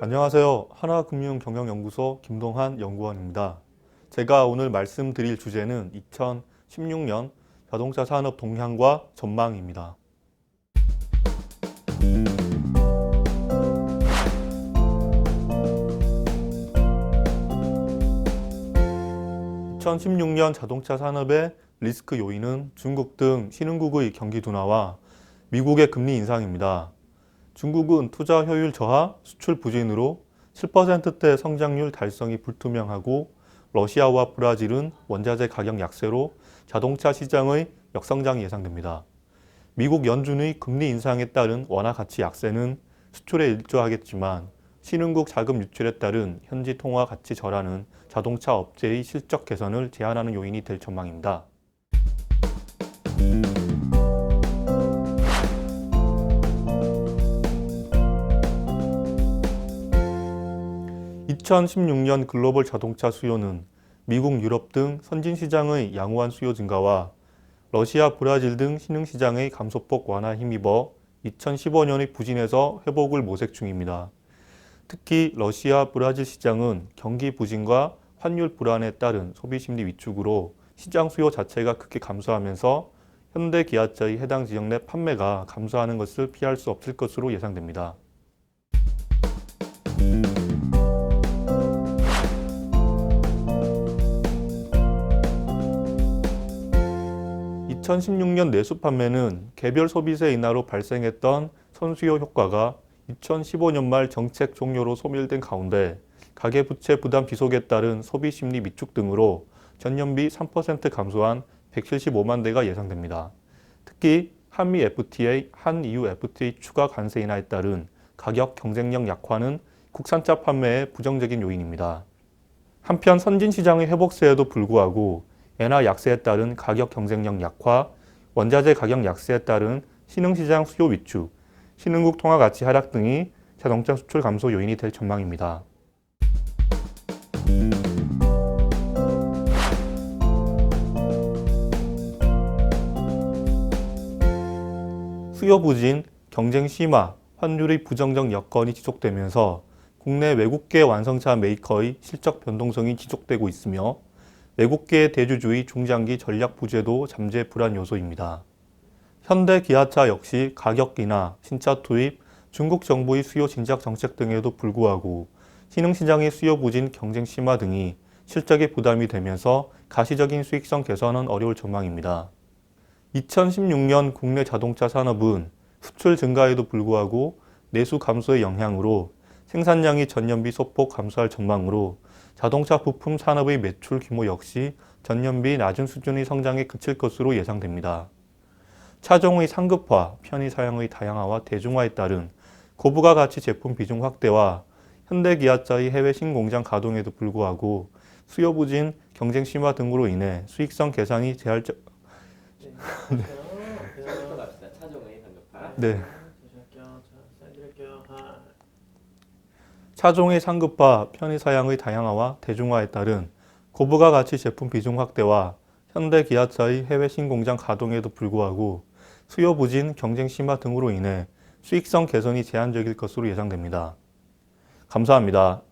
안녕하세요. 하나금융경영연구소 김동한 연구원입니다. 제가 오늘 말씀드릴 주제는 2016년 자동차 산업 동향과 전망입니다. 2016년 자동차 산업의 리스크 요인은 중국 등 신흥국의 경기 둔화와 미국의 금리 인상입니다. 중국은 투자 효율 저하, 수출 부진으로 7%대 성장률 달성이 불투명하고 러시아와 브라질은 원자재 가격 약세로 자동차 시장의 역성장이 예상됩니다. 미국 연준의 금리 인상에 따른 원화 가치 약세는 수출에 일조하겠지만 신흥국 자금 유출에 따른 현지 통화 가치 절하는 자동차 업체의 실적 개선을 제한하는 요인이 될 전망입니다. 2016년 글로벌 자동차 수요는 미국, 유럽 등 선진 시장의 양호한 수요 증가와 러시아, 브라질 등 신흥 시장의 감소폭 완화 힘입어 2015년의 부진에서 회복을 모색 중입니다. 특히 러시아, 브라질 시장은 경기 부진과 환율 불안에 따른 소비 심리 위축으로 시장 수요 자체가 크게 감소하면서 현대 기아차의 해당 지역 내 판매가 감소하는 것을 피할 수 없을 것으로 예상됩니다. 2016년 내수 판매는 개별 소비세 인하로 발생했던 선수요 효과가 2015년 말 정책 종료로 소멸된 가운데 가계부채 부담 지속에 따른 소비 심리 위축 등으로 전년비 3% 감소한 175만 대가 예상됩니다. 특히 한미 FTA, 한EU FTA 추가 관세 인하에 따른 가격 경쟁력 약화는 국산차 판매에 부정적인 요인입니다. 한편 선진 시장의 회복세에도 불구하고 엔화 약세에 따른 가격 경쟁력 약화, 원자재 가격 약세에 따른 신흥시장 수요 위축, 신흥국 통화 가치 하락 등이 자동차 수출 감소 요인이 될 전망입니다. 수요 부진, 경쟁 심화, 환율의 부정적 여건이 지속되면서 국내 외국계 완성차 메이커의 실적 변동성이 지속되고 있으며 외국계 대주주의 중장기 전략 부재도 잠재 불안 요소입니다. 현대 기아차 역시 가격 인하, 신차 투입, 중국 정부의 수요 진작 정책 등에도 불구하고 신흥시장의 수요 부진, 경쟁 심화 등이 실적에 부담이 되면서 가시적인 수익성 개선은 어려울 전망입니다. 2016년 국내 자동차 산업은 수출 증가에도 불구하고 내수 감소의 영향으로 생산량이 전년비 소폭 감소할 전망으로 자동차 부품 산업의 매출 규모 역시 전년비 낮은 수준의 성장에 그칠 것으로 예상됩니다. 차종의 상급화, 편의 사양의 다양화와 대중화에 따른 고부가 가치 제품 비중 확대와 현대 기아차의 해외 신공장 가동에도 불구하고 수요 부진, 경쟁 심화 등으로 인해 수익성 개선이 제할적. 차종의 상급화. 네. 잠시만요. 자, 사인 드릴게요. 하. 차종의 상급화, 편의 사양의 다양화와 대중화에 따른 고부가 가치 제품 비중 확대와 현대 기아차의 해외 신공장 가동에도 불구하고 수요 부진, 경쟁 심화 등으로 인해 수익성 개선이 제한적일 것으로 예상됩니다. 감사합니다.